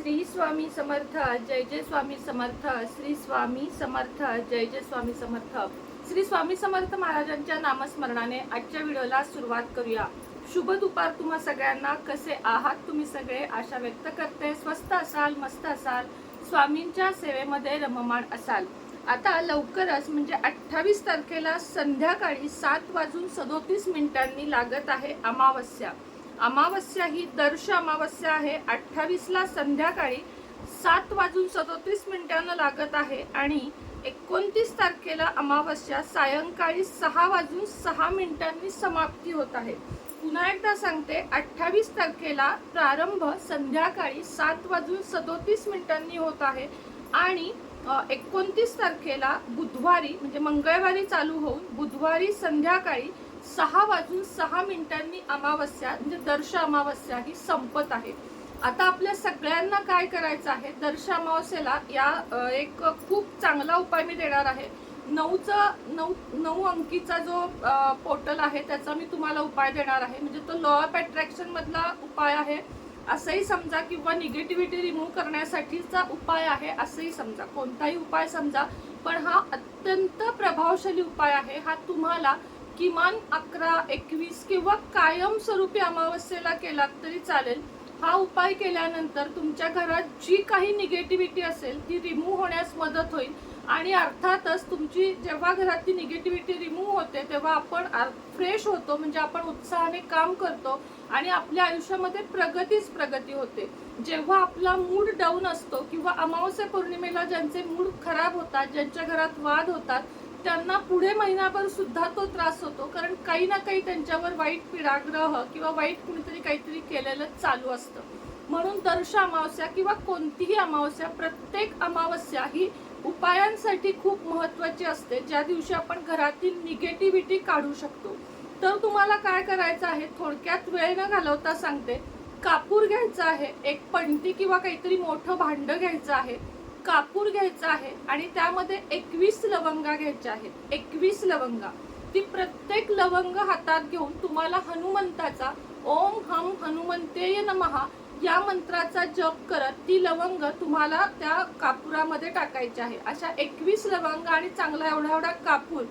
श्री स्वामी समर्थ जय जय स्वामी समर्थ श्री स्वामी समर्थ जय जय स्वामी समर्थ. श्री स्वामी समर्थ महाराजांच्या नामस्मरणाने आजच्या व्हिडिओला सुरुवात करूया. शुभ दुपार तुम्हा सगळ्यांना कसे आहात तुम्ही सगळे? आशा व्यक्त करते. स्वस्त असाल मस्त असाल स्वामींच्या सेवेमध्ये रममाण असाल. आता लवकरच म्हणजे अठ्ठावीस तारखेला संध्याकाळी सात वाजून सदोतीस मिनिटांनी लागत आहे अमावस्या. अमावस्या ही दर्श अमावस्या आहे. अठ्ठावीसला संध्याकाळी सात वाजून सदोतीस मिनिटांना लागत आहे आणि एकोणतीस तारखेला अमावस्या सायंकाळी सहा वाजून सहा मिनिटांनी समाप्ती होत आहे. पुन्हा एकदा सांगते अठ्ठावीस तारखेला प्रारंभ संध्याकाळी सात वाजून सदोतीस मिनिटांनी होत आहे आणि एकोणतीस तारखेला बुधवारी म्हणजे मंगळवारी चालू होऊन बुधवारी संध्याकाळी सहा वाजून सहा मिनिटांनी अमावस्या म्हणजे दर्श अमावस्या ही संपत आहे. आता आपल्या सगळ्यांना काय करायचं आहे? दर्श अमावस्येला या एक खूप चांगला उपाय मी देणार आहे. नऊचा नऊ नऊ अंकीचा जो पोर्टल आहे त्याचा मी तुम्हाला उपाय देणार आहे. म्हणजे तो लॉ ऑफ अट्रॅक्शनमधला उपाय आहे. असंही समजा किंवा निगेटिव्हिटी रिमूव्ह करण्यासाठीचा उपाय आहे असंही समजा. कोणताही उपाय समजा. पण हा अत्यंत प्रभावशाली उपाय आहे. हा तुम्हाला किमान अकरा एकवीस किंवा कायमस्वरूपी अमावस्येला केलात तरी चालेल. हा उपाय केल्यानंतर तुमच्या घरात जी काही निगेटिव्हिटी असेल ती रिमूव्ह होण्यास मदत होईल. आणि अर्थातच तुमची जेव्हा घरातली निगेटिव्हिटी रिमूव्ह होते तेव्हा आपण फ्रेश होतो म्हणजे आपण उत्साहाने काम करतो आणि आपल्या आयुष्यामध्ये प्रगतीच प्रगती होते. जेव्हा आपला मूड डाऊन असतो किंवा अमावस्या पौर्णिमेला ज्यांचे मूड खराब होतात ज्यांच्या घरात वाद होतात त्यांना पुढे महिनाभर सुद्धा तो त्रास होतो कारण काही ना काही त्यांच्यावर वाईट पिढाग्रह किंवा वाईट कुणीतरी काहीतरी केलेलं चालू असतं. म्हणून दर्श अमावस्या किंवा कोणतीही अमावस्या प्रत्येक अमावस्या ही उपायांसाठी खूप महत्वाची असते ज्या दिवशी आपण घरातील निगेटिव्हिटी काढू शकतो. तर तुम्हाला काय करायचं आहे? थोडक्यात वेळ न घालवता सांगते. कापूर घ्यायचा आहे एक पणती किंवा काहीतरी मोठं भांडं घ्यायचं आहे. कापूर घ्यायचा आहे आणि त्यामध्ये एकवीस लवंगा घ्यायच्या आहेत. एकवीस लवंगा. ती प्रत्येक लवंग हातात घेऊन तुम्हाला हनुमंताचा ओम हम हनुमंतेय नमहा या मंत्राचा जप करत ती लवंग तुम्हाला त्या कापुरामध्ये टाकायची आहे. अशा एकवीस लवंग आणि चांगला एवढा एवढा कापूर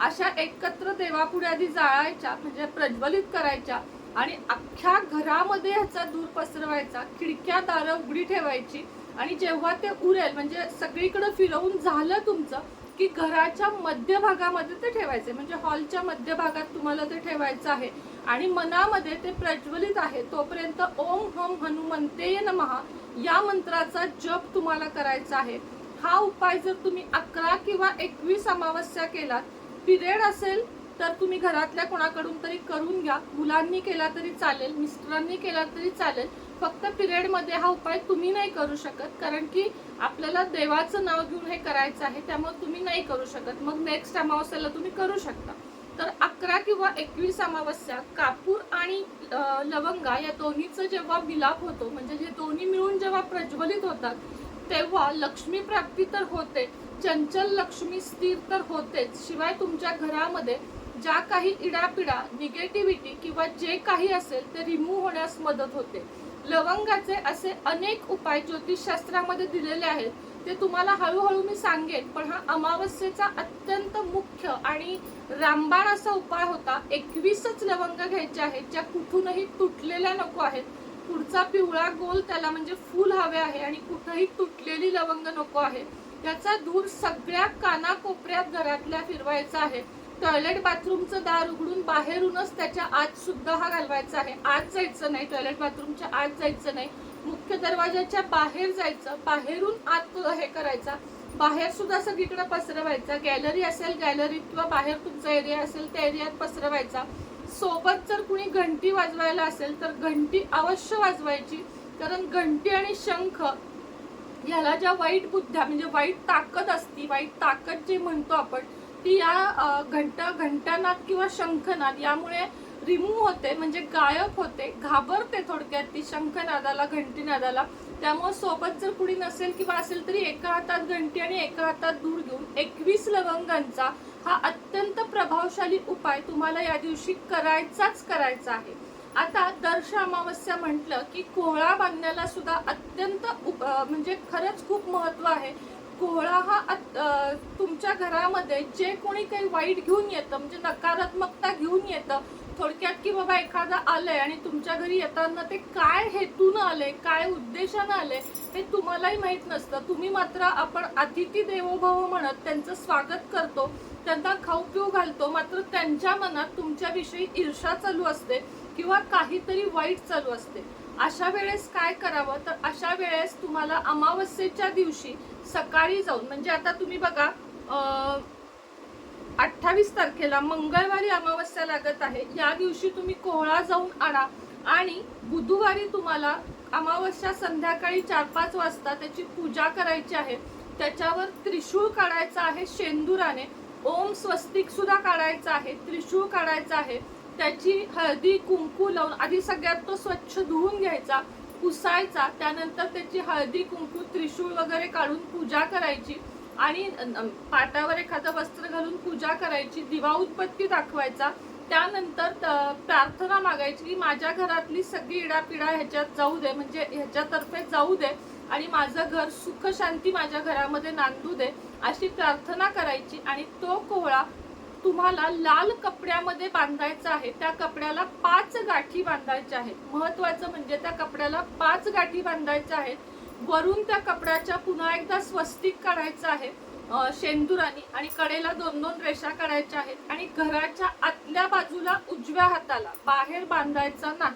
अशा एकत्र देवापुढे आधी जाळायच्या म्हणजे प्रज्वलित करायच्या आणि अख्ख्या घरामध्ये ह्याचा धूर पसरवायचा खिडक्या दारं उघडी ठेवायची आणि जेव्हा ते उरेल म्हणजे सगळीकडे फिरवून झालं तुमचं की घराच्या मध्यभागामध्ये ते ठेवायचे म्हणजे हॉलच्या मध्यभागात तुम्हाला ते ठेवायचं आहे. आणि मनामध्ये ते प्रज्वलित आहे तोपर्यंत ओम हम हनुमंते नमहा या मंत्राचा जप तुम्हाला करायचा आहे. हा उपाय जर तुम्ही अकरा किंवा एकवीस अमावस्या केलात पिरियड असेल तर तुम्ही घरातल्या कोणाकडून तरी करून घ्या. मुलांनी केला तरी चालेल मिस्टरांनी केला तरी चालेल. फक्त पिरियडमध्ये हा उपाय तुम्ही नाही करू शकत कारण की आपल्याला देवाचं नाव घेऊन हे करायचं आहे त्यामुळे तुम्ही नाही करू शकत. मग नेक्स्ट अमावस्याला तुम्ही करू शकता. तर अकरा किंवा एकवीस अमावस्या कापूर आणि लवंगा या दोन्हीचं जेव्हा विलाप होतो म्हणजे हे दोन्ही मिळून जेव्हा प्रज्वलित होतात तेव्हा लक्ष्मी प्राप्ती तर होते चंचल लक्ष्मी स्थिर तर होतेच. शिवाय तुमच्या घरामध्ये ज्या काही इडापिडा निगेटिव्हिटी किंवा जे काही असेल ते रिमूव्ह होण्यास मदत होते. लवंगाचे असे अनेक उपाय ज्योतिषशास्त्रामध्ये दिलेले आहेत ते तुम्हाला हळूहळू मी सांगेन पण हा अमावस्येचा अत्यंत मुख्य आणि रामबाण असा उपाय होता एकवीसच लवंग घ्यायचे आहेत ज्या कुठूनही तुटलेल्या नको आहेत. पुढचा पिवळा गोल त्याला म्हणजे फूल हवे आहे आणि कुठंही तुटलेली लवंग नको आहे. याचा धूर सगळ्या कानाकोपऱ्यात घरातल्या फिरवायचा आहे. टॉयलेट बाथरूमचं दार उघडून बाहेरूनच त्याच्या आत सुद्धा हा घालवायचा आहे. आत जायचं नाही टॉयलेट बाथरूमच्या आत जायचं नाही. मुख्य दरवाजाच्या बाहेर जायचं बाहेरून आत हे करायचा. बाहेर सुद्धा सगळीकडे पसरवायचा. गॅलरी असेल गॅलरीत किंवा बाहेर तुमचा एरिया असेल त्या एरियात पसरवायचा. सोबत जर कुणी घंटी वाजवायला असेल तर घंटी अवश्य वाजवायची. कारण घंटी आणि शंख ह्याला ज्या वाईट बुद्ध्या म्हणजे वाईट ताकद असती वाईट ताकद जे म्हणतो आपण ती या घंटा घंटानाद किंवा शंखनाद यामुळे रिमूव्ह होते म्हणजे गायब होते घाबरते थोडक्यात ती शंखनादाला घंटीनादाला. त्यामुळे सोबत जर कुणी नसेल किंवा असेल तरी एका हातात घंटी आणि एका हातात दूर घेऊन एकवीस लवंगांचा हा अत्यंत प्रभावशाली उपाय तुम्हाला या दिवशी करायचाच करायचा आहे. आता दर्श अमावस्या म्हटलं की कोहळा बांधण्याला सुद्धा अत्यंत उप- म्हणजे खरंच खूप महत्त्व आहे. कोहळा हा तुमच्या घरामध्ये जे कोणी काही वाईट घेऊन येतं म्हणजे नकारात्मकता घेऊन येतं थोडक्यात की बाबा एखादा आलंय आणि तुमच्या घरी येताना ते काय हेतून आले काय उद्देशानं आले हे तुम्हालाही माहीत नसतं. तुम्ही मात्र आपण अतिथी देवोभव म्हणत त्यांचं स्वागत करतो त्यांना खाऊ पिऊ घालतो मात्र त्यांच्या मनात तुमच्याविषयी ईर्षा चालू असते किंवा काहीतरी वाईट चालू असते. अशा वेळेस काय करावं? तर अशा वेळेस तुम्हाला अमावस्येच्या दिवशी सकाळी जाऊन म्हणजे आता तुम्ही बघा अठ्ठावीस तारखेला मंगळवारी अमावस्या लागत आहे. या दिवशी तुम्ही कोहळा जाऊन आणा आणि बुधवारी तुम्हाला अमावस्या संध्याकाळी चार पाच वाजता त्याची पूजा करायची आहे. त्याच्यावर त्रिशूळ काढायचा आहे शेंदुराने. ओम स्वस्तिक सुद्धा काढायचा आहे त्रिशूळ काढायचा आहे. त्याची हळदी कुंकू लावून आधी सगळ्यात तो स्वच्छ धुवून घ्यायचा पुसायचा त्यानंतर त्याची हळदी कुंकू त्रिशूळ वगैरे काढून पूजा करायची आणि पाटावर एखादं वस्त्र घालून पूजा करायची दिवा उत्पत्ती दाखवायचा. त्यानंतर प्रार्थना मागायची की माझ्या घरातली सगळी इडापिडा ह्याच्यात जाऊ दे म्हणजे ह्याच्यातर्फे जाऊ दे आणि माझं घर सुख शांती माझ्या घरामध्ये नांदू दे अशी प्रार्थना करायची आणि तो कोहळा तुम्हाला लाल कपड्यामध्ये बांधायचं आहे त्या कपड्याला पाच गाठी बांधायच्या आहेत. महत्वाचं म्हणजे त्या कपड्याला पाच गाठी बांधायच्या आहेत. वरून त्या कपड्याच्या पुन्हा एकदा स्वस्तिक काढायचं आहे. अं, शेंदुरानी आणि कडेला दोन दोन रेषा काढायच्या आहेत आणि घराच्या आतल्या बाजूला उजव्या हाताला बाहेर बांधायचा नाही.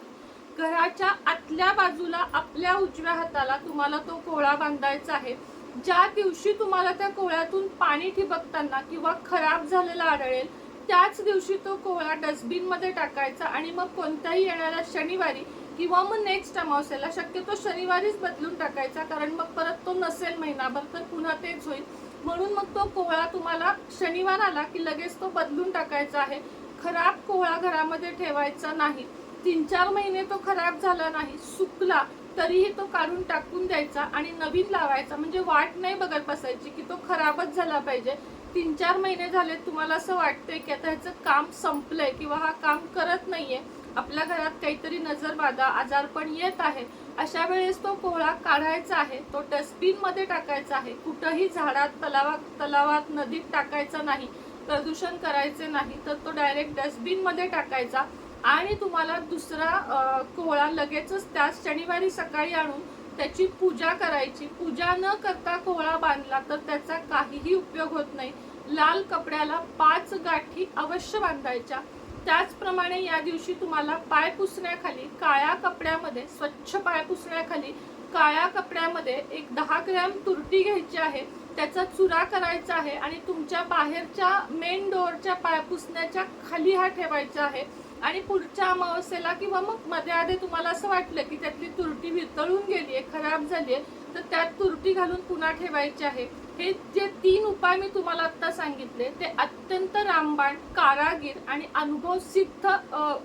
घराच्या आतल्या बाजूला आपल्या उजव्या हाताला तुम्हाला तो कोळा बांधायचा आहे. ज्या दिवशी तुम्हाला त्या कोळ्यातून पाणी ठिबकताना किंवा खराब झालेला आढळेल त्याच दिवशी तो कोळा डस्टबिनमध्ये टाकायचा आणि मग कोणत्याही येणाऱ्या शनिवारी किंवा मग नेक्स्ट अमावस्याला शक्यतो शनिवारीच बदलून टाकायचा कारण मग परत तो नसेल महिनाभर तर पुन्हा तेच होईल. म्हणून मग तो कोहळा तुम्हाला शनिवार आला की लगेच तो बदलून टाकायचा आहे. खराब कोहळा घरामध्ये ठेवायचा नाही. तीन चार महिने तो खराब झाला नाही सुकला तरीही तो काढून टाकून द्यायचा आणि नवीन लावायचा. म्हणजे वाट नाही बघत बसायची की तो खराबच झाला पाहिजे. तीन चार महिने झाले तुम्हाला असं वाटतंय की आता ह्याचं काम संपलंय किंवा हा काम करत नाहीये. आपल्या घरात काहीतरी नजरबाधा आजारपण येत आहे अशा वेळेस तो पोहळा काढायचा आहे. तो डस्टबिनमध्ये टाकायचा आहे. कुठंही झाडात तलावात तलावात नदीत टाकायचा नाही. प्रदूषण करायचे नाही. तर तो डायरेक्ट डस्टबिनमध्ये टाकायचा. आणि तुम्हाला दुसरा कोहळा लगेचच त्याच शनिवारी सकाळी आणून त्याची पूजा करायची. पूजा न करता कोहळा बांधला तर त्याचा काहीही उपयोग होत नाही. लाल कपड्याला पाच गाठी अवश्य बांधायच्या. त्याचप्रमाणे या दिवशी तुम्हाला पाय पुसण्याखाली काळ्या कपड्यामध्ये स्वच्छ पाय पुसण्याखाली काळ्या कपड्यामध्ये एक दहा ग्रॅम तुरटी घ्यायची आहे. त्याचा चुरा करायचा आहे आणि तुमच्या बाहेरच्या मेन डोअरच्या पाय पुसण्याच्या खाली हा ठेवायचा आहे. आणि पुढच्या अमावस्येला किंवा मग मध्ये आधे तुम्हाला असं वाटलं की त्यातली तुरटी वितळून गेली आहे खराब झाली आहे तर त्यात तुरटी घालून पुन्हा ठेवायची आहे. हे जे तीन उपाय मी तुम्हाला आत्ता सांगितले ते अत्यंत रामबाण कारागीर आणि अनुभव सिद्ध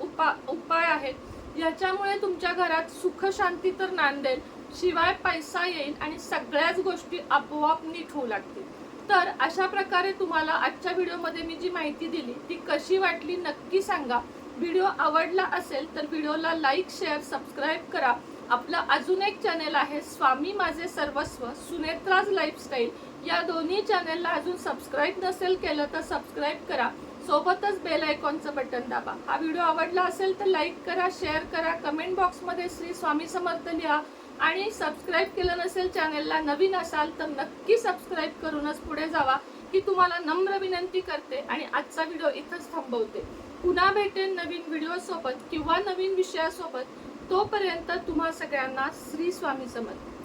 उपा उपाय आहेत. याच्यामुळे तुमच्या घरात सुख शांती तर नांदेल शिवाय पैसा येईल आणि सगळ्याच गोष्टी आपोआप नीट होऊ लागतील. तर अशा प्रकारे तुम्हाला आजच्या व्हिडिओमध्ये मी जी माहिती दिली ती कशी वाटली नक्की सांगा. व्हिडिओ आवडला असेल तर व्हिडिओला लाईक शेअर सबस्क्राईब करा. आपलं अजून एक चॅनेल आहे स्वामी माझे सर्वस्व सुनेत्राज लाईफस्टाईल. या दोन्ही चॅनेलला अजून सबस्क्राईब नसेल केलं तर सबस्क्राईब करा. सोबतच बेल आयकॉनचं बटन दाबा. हा व्हिडिओ आवडला असेल तर लाईक करा शेअर करा. कमेंट बॉक्समध्ये श्री स्वामी समर्थ लिहा. आणि सबस्क्राईब केलं नसेल चॅनेलला नवीन असाल तर नक्की सबस्क्राईब करूनच पुढे जावा ही तुम्हाला नम्र विनंती करते आणि आजचा व्हिडिओ इथंच थांबवते. पुन्हा भेटेन नवीन व्हिडिओसोबत किंवा नवीन विषयासोबत तोपर्यंत तुम्हा सगळ्यांना श्री स्वामी समर्थ.